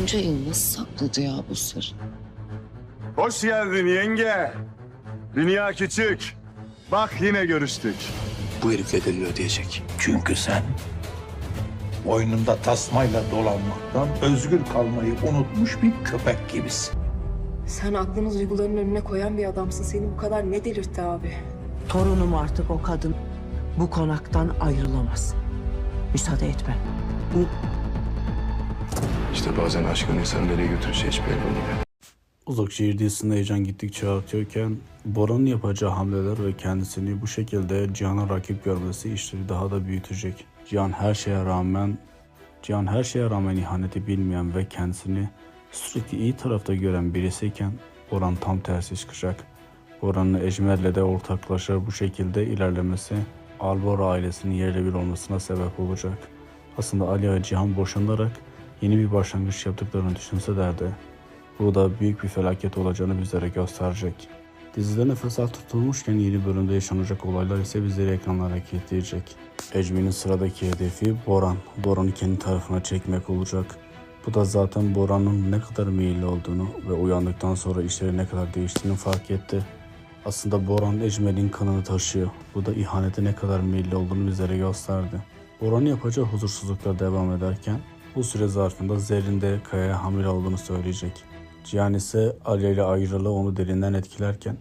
Bunca yıl nasıl sakladı ya bu sırrı? Hoş geldin yenge. Dünya küçük. Bak yine görüştük. Bu herif bedelini ödeyecek. Çünkü sen boynunda tasmayla dolanmaktan özgür kalmayı unutmuş bir köpek gibisin. Sen aklını duyguların önüne koyan bir adamsın. Seni bu kadar ne delirtti abi? Torunum artık o kadın. Bu konaktan ayrılamaz. Müsaade etme. İşte bazen aşkın insanı nereye götüreceği hiç belli olmuyor. Uzak şehir dizisinde heyecan gittikçe artıyorken Bora'nın yapacağı hamleler ve kendisini bu şekilde Cihan'a rakip görmesi işleri daha da büyütecek. Cihan her şeye rağmen Cihan her şeye rağmen ihaneti bilmeyen ve kendisini sürekli iyi tarafta gören birisiyken Boran tam tersi çıkacak. Boran'ın Ejmer'le de ortaklaşa bu şekilde ilerlemesi Albora ailesinin yerle bir olmasına sebep olacak. Aslında Ali ve Cihan boşanarak yeni bir başlangıç yaptıklarını düşünseler de bu da büyük bir felaket olacağını bizlere gösterecek. Dizide nefes tutulmuşken yeni bölümde yaşanacak olaylar ise bizleri ekranlara kilitleyecek. Ecmi'nin sıradaki hedefi Boran. Boran'ı kendi tarafına çekmek olacak. Bu da zaten Boran'ın ne kadar meyilli olduğunu ve uyandıktan sonra işleri ne kadar değiştiğini fark etti. Aslında Boran Ecmel'in kanını taşıyor. Bu da ihanete ne kadar meyilli olduğunu bizlere gösterdi. Boran'ın yapacağı huzursuzluklar devam ederken bu süre zarfında Zerrin de Kaya'ya hamile olduğunu söyleyecek. Cihan ise Alya ile ayrılığı onu derinden etkilerken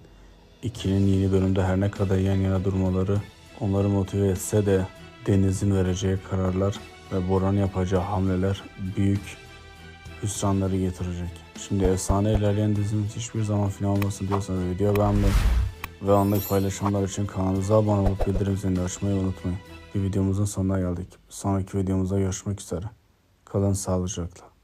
ikinin yeni bölümde her ne kadar yan yana durmaları onları motive etse de Deniz'in vereceği kararlar ve Boran'ın yapacağı hamleler büyük hüsranları getirecek. Şimdi efsane ilerleyen dizimiz hiçbir zaman final olmasın diyorsanız video beğenmeyi ve anlık paylaşımlar için kanalımıza abone olup bildirim zilini açmayı unutmayın. Bir videomuzun sonuna geldik. Sonraki videomuzda görüşmek üzere. Kalın sağlıcakla.